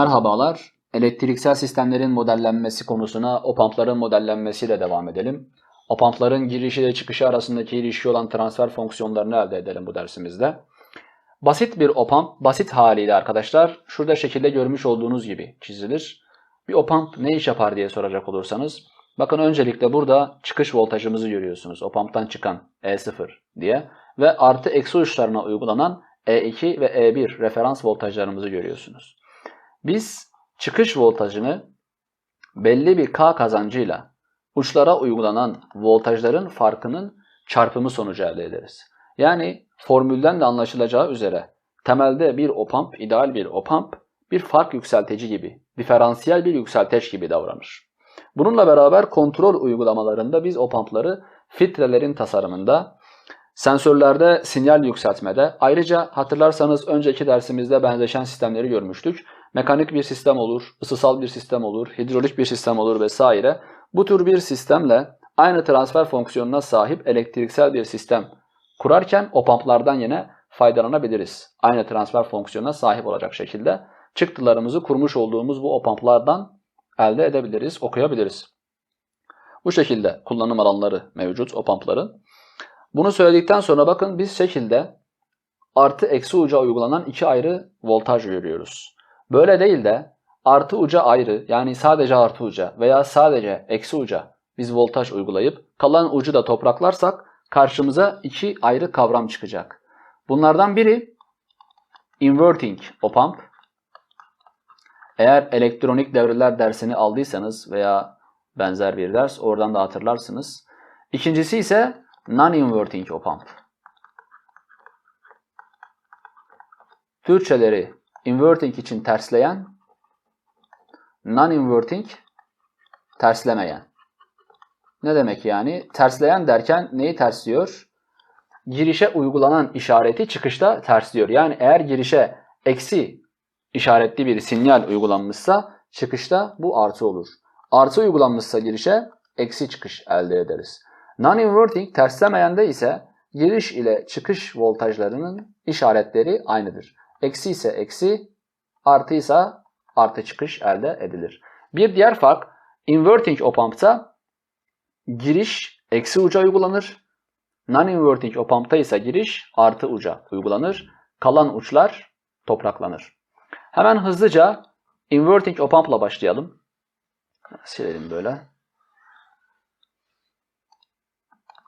Merhabalar. Elektriksel sistemlerin modellenmesi konusuna opampların modellenmesiyle devam edelim. Opampların girişi ile çıkışı arasındaki ilişki olan transfer fonksiyonlarını elde edelim bu dersimizde. Basit bir opamp, basit haliyle arkadaşlar, şurada şekilde görmüş olduğunuz gibi çizilir. Bir opamp ne iş yapar diye soracak olursanız, bakın öncelikle burada çıkış voltajımızı görüyorsunuz. Opamptan çıkan E0 diye ve artı eksi uçlarına uygulanan E2 ve E1 referans voltajlarımızı görüyorsunuz. Biz çıkış voltajını belli bir K kazancıyla uçlara uygulanan voltajların farkının çarpımı sonucu elde ederiz. Yani formülden de anlaşılacağı üzere temelde bir opamp, ideal bir opamp bir fark yükseltici gibi, diferansiyel bir yükselteç gibi davranır. Bununla beraber kontrol uygulamalarında biz opampları filtrelerin tasarımında, sensörlerde sinyal yükseltmede, ayrıca hatırlarsanız önceki dersimizde benzeşen sistemleri görmüştük. Mekanik bir sistem olur, ısısal bir sistem olur, hidrolik bir sistem olur vesaire. Bu tür bir sistemle aynı transfer fonksiyonuna sahip elektriksel bir sistem kurarken opamplardan yine faydalanabiliriz. Aynı transfer fonksiyonuna sahip olacak şekilde çıktılarımızı kurmuş olduğumuz bu opamplardan elde edebiliriz, okuyabiliriz. Bu şekilde kullanım alanları mevcut opampların. Bunu söyledikten sonra bakın biz şekilde artı eksi uca uygulanan iki ayrı voltaj görüyoruz. Böyle değil de artı uca ayrı yani sadece artı uca veya sadece eksi uca biz voltaj uygulayıp kalan ucu da topraklarsak karşımıza iki ayrı kavram çıkacak. Bunlardan biri inverting opamp. Eğer elektronik devreler dersini aldıysanız veya benzer bir ders oradan da hatırlarsınız. İkincisi ise non-inverting opamp. Türkçeleri inverting için tersleyen, non-inverting terslemeyen. Ne demek yani? Tersleyen derken neyi tersliyor? Girişe uygulanan işareti çıkışta tersliyor. Yani eğer girişe eksi işaretli bir sinyal uygulanmışsa çıkışta bu artı olur. Artı uygulanmışsa girişe eksi çıkış elde ederiz. Non-inverting terslemeyende ise giriş ile çıkış voltajlarının işaretleri aynıdır. Eksi ise eksi, artı ise artı çıkış elde edilir. Bir diğer fark inverting opampta giriş eksi uca uygulanır. Non-inverting opampta ise giriş artı uca uygulanır. Kalan uçlar topraklanır. Hemen hızlıca inverting opampla başlayalım. Silelim böyle.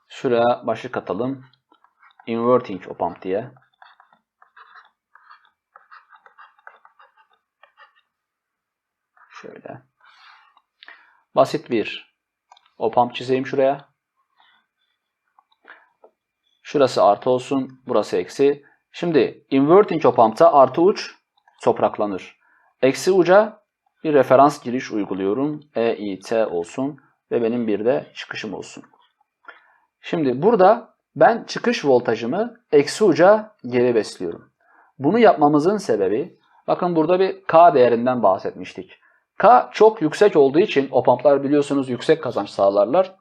Şuraya başlık atalım. Inverting opamp diye. Şöyle. Basit bir opamp çizeyim şuraya. Şurası artı olsun, burası eksi. Şimdi inverting opampta artı uç topraklanır. Eksi uca bir referans giriş uyguluyorum. EIT olsun ve benim bir de çıkışım olsun. Şimdi burada ben çıkış voltajımı eksi uca geri besliyorum. Bunu yapmamızın sebebi, bakın burada bir K değerinden bahsetmiştik. K çok yüksek olduğu için opamplar biliyorsunuz yüksek kazanç sağlarlar.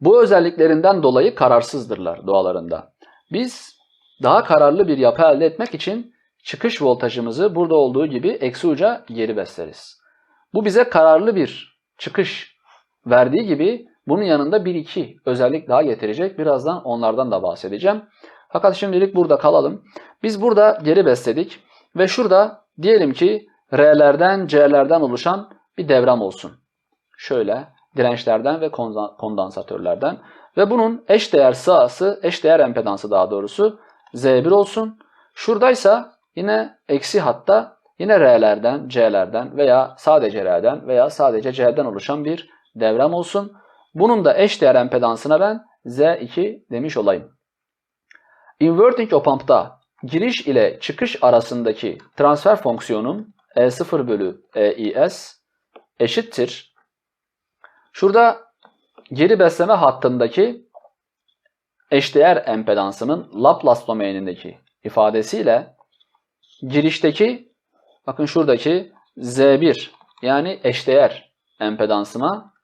Bu özelliklerinden dolayı kararsızdırlar doğalarında. Biz daha kararlı bir yapı elde etmek için çıkış voltajımızı burada olduğu gibi eksi uca geri besleriz. Bu bize kararlı bir çıkış verdiği gibi bunun yanında 1-2 özellik daha getirecek. Birazdan onlardan da bahsedeceğim. Fakat şimdilik burada kalalım. Biz burada geri besledik ve şurada diyelim ki R'lerden, C'lerden oluşan bir devrem olsun. Şöyle dirençlerden ve kondansatörlerden ve bunun eş değer sığası, eş değer empedansı daha doğrusu Z1 olsun. Şuradaysa yine eksi hatta yine R'lerden, C'lerden veya sadece R'den veya sadece C'den oluşan bir devrem olsun. Bunun da eş değer empedansına ben Z2 demiş olayım. Inverting opampta giriş ile çıkış arasındaki transfer fonksiyonum E0 bölü EIS eşittir. Şurada geri besleme hattındaki eşdeğer empedansının Laplace domainindeki ifadesiyle girişteki bakın şuradaki Z1 yani eşdeğer empedansıma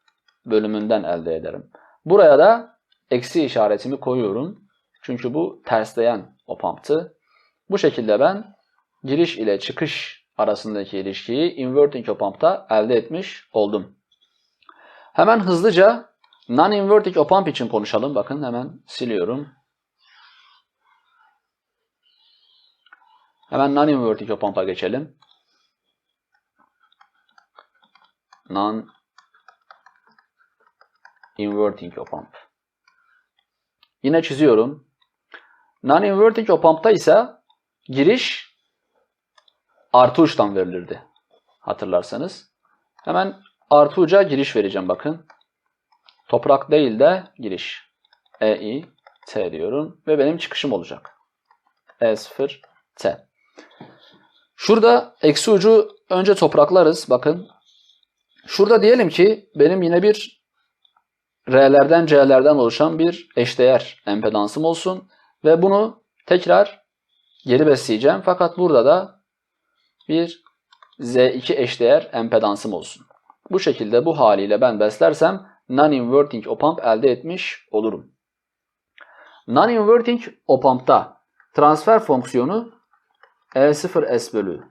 bölümünden elde ederim. Buraya da eksi işaretimi koyuyorum. Çünkü bu tersleyen opamptı. Bu şekilde ben giriş ile çıkış arasındaki ilişkiyi inverting op-amp'ta elde etmiş oldum. Hemen hızlıca non-inverting op-amp için konuşalım. Bakın hemen siliyorum. Hemen non-inverting op-amp'a geçelim. Non-inverting op-amp. Yine çiziyorum. Non-inverting op-amp'ta ise giriş artı uçtan verilirdi. Hatırlarsanız. Hemen artı uca giriş vereceğim bakın. Toprak değil de giriş. E, I, T diyorum. Ve benim çıkışım olacak. E0, T. Şurada eksi ucu önce topraklarız. Bakın. Şurada diyelim ki benim yine bir R'lerden C'lerden oluşan bir eşdeğer empedansım olsun. Ve bunu tekrar geri besleyeceğim. Fakat burada da bir Z2 eşdeğer empedansım olsun. Bu şekilde bu haliyle ben beslersem non-inverting op-amp elde etmiş olurum. Non-inverting op-amp'ta transfer fonksiyonu E0S bölü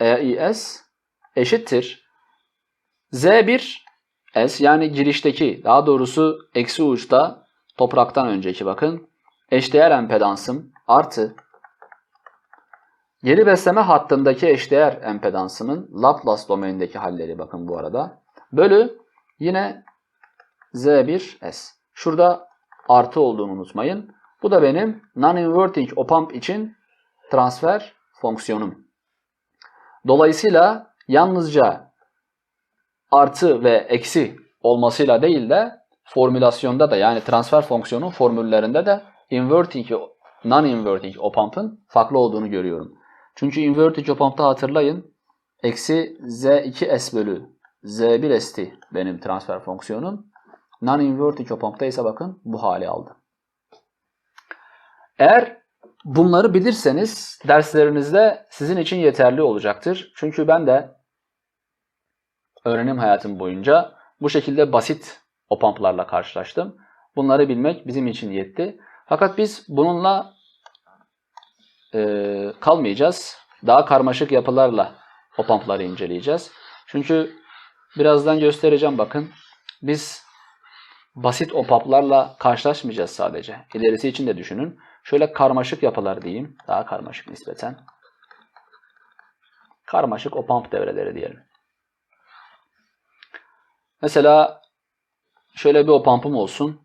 EIS eşittir. Z1 S yani girişteki daha doğrusu eksi uçta topraktan önceki bakın eşdeğer empedansım artı geri besleme hattındaki eşdeğer empedansımın Laplace domainindeki halleri bakın bu arada bölü yine Z1S. Şurada artı olduğunu unutmayın. Bu da benim non-inverting op-amp için transfer fonksiyonum. Dolayısıyla yalnızca artı ve eksi olmasıyla değil de formülasyonda da yani transfer fonksiyonun formüllerinde de inverting ve non-inverting op-amp'ın farklı olduğunu görüyorum. Çünkü inverting op-amp'ta hatırlayın eksi z2s bölü z1st benim transfer fonksiyonum. Non-inverting op-amp'ta ise bakın bu hali aldı. Eğer bunları bilirseniz derslerinizde sizin için yeterli olacaktır. Çünkü ben de öğrenim hayatım boyunca bu şekilde basit opamplarla karşılaştım. Bunları bilmek bizim için yetti. Fakat biz bununla e, kalmayacağız. Daha karmaşık yapılarla opampları inceleyeceğiz. Çünkü birazdan göstereceğim bakın. Biz basit opamplarla karşılaşmayacağız sadece. İlerisi için de düşünün. Şöyle karmaşık yapılar diyeyim. Daha karmaşık nispeten. Karmaşık opamp devreleri diyelim. Mesela şöyle bir opampım olsun.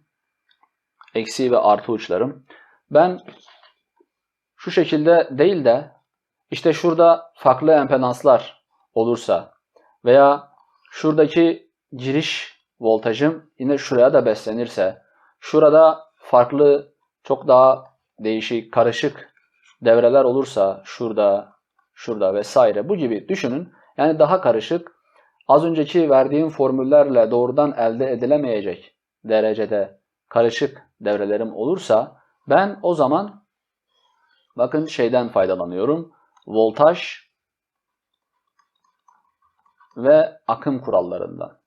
Eksi ve artı uçlarım. Ben şu şekilde değil de işte şurada farklı empedanslar olursa veya şuradaki giriş voltajım yine şuraya da beslenirse şurada farklı çok daha değişik karışık devreler olursa şurada şurada vesaire bu gibi düşünün. Yani daha karışık az önceki verdiğim formüllerle doğrudan elde edilemeyecek derecede karışık devrelerim olursa ben o zaman bakın şeyden faydalanıyorum. Voltaj ve akım kurallarından.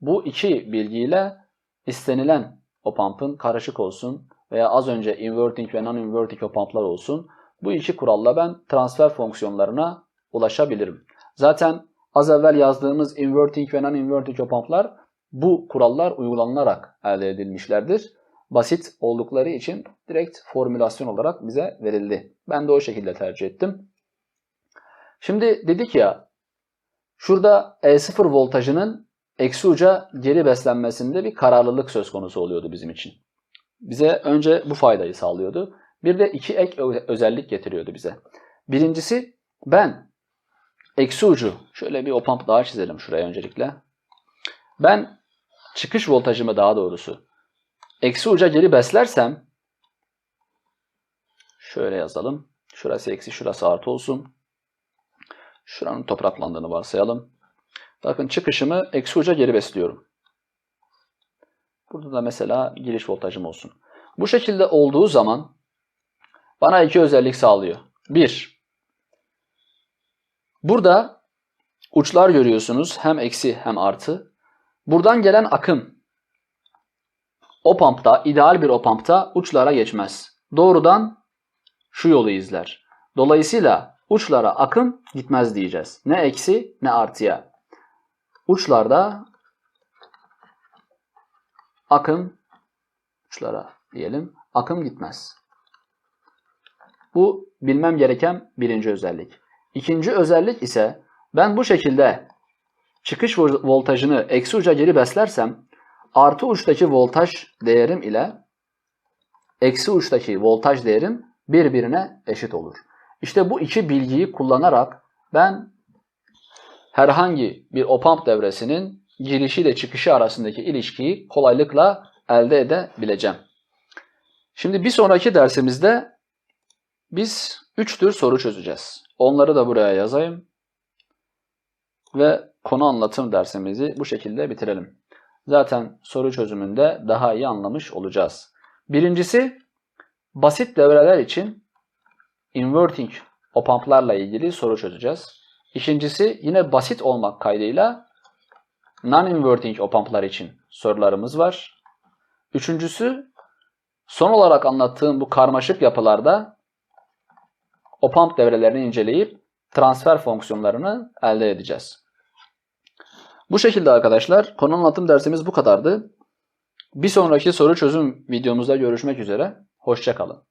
Bu iki bilgiyle istenilen opampın karışık olsun veya az önce inverting ve non-inverting opamplar olsun. Bu iki kuralla ben transfer fonksiyonlarına ulaşabilirim. Zaten az evvel yazdığımız inverting ve non-inverting opamplar bu kurallar uygulanılarak elde edilmişlerdir. Basit oldukları için direkt formülasyon olarak bize verildi. Ben de o şekilde tercih ettim. Şimdi dedik ya şurada E0 voltajının eksi uca geri beslenmesinde bir kararlılık söz konusu oluyordu bizim için. Bize önce bu faydayı sağlıyordu. Bir de iki ek özellik getiriyordu bize. Birincisi ben eksi ucu şöyle bir opamp daha çizelim şuraya öncelikle. Ben çıkış voltajımı daha doğrusu eksi uca geri beslersem şöyle yazalım. Şurası eksi şurası artı olsun. Şuranın topraklandığını varsayalım. Bakın çıkışımı eksi uca geri besliyorum. Burada da mesela giriş voltajım olsun. Bu şekilde olduğu zaman bana iki özellik sağlıyor. Bir, burada uçlar görüyorsunuz. Hem eksi hem artı. Buradan gelen akım opampta, ideal bir opampta uçlara geçmez. Doğrudan şu yolu izler. Dolayısıyla uçlara akım gitmez diyeceğiz. Ne eksi ne artıya. Uçlarda akım uçlara diyelim akım gitmez. Bu bilmem gereken birinci özellik. İkinci özellik ise ben bu şekilde çıkış vo- voltajını eksi uca geri beslersem artı uçtaki voltaj değerim ile eksi uçtaki voltaj değerim birbirine eşit olur. İşte bu iki bilgiyi kullanarak ben herhangi bir opamp devresinin girişiyle çıkışı arasındaki ilişkiyi kolaylıkla elde edebileceğim. Şimdi bir sonraki dersimizde biz 3 tür soru çözeceğiz. Onları da buraya yazayım. Ve konu anlatım dersimizi bu şekilde bitirelim. Zaten soru çözümünde daha iyi anlamış olacağız. Birincisi basit devreler için inverting opamplarla ilgili soru çözeceğiz. İkincisi yine basit olmak kaydıyla non-inverting opamplar için sorularımız var. Üçüncüsü son olarak anlattığım bu karmaşık yapılarda opamp devrelerini inceleyip transfer fonksiyonlarını elde edeceğiz. Bu şekilde arkadaşlar konu anlatım dersimiz bu kadardı. Bir sonraki soru çözüm videomuzda görüşmek üzere. Hoşçakalın.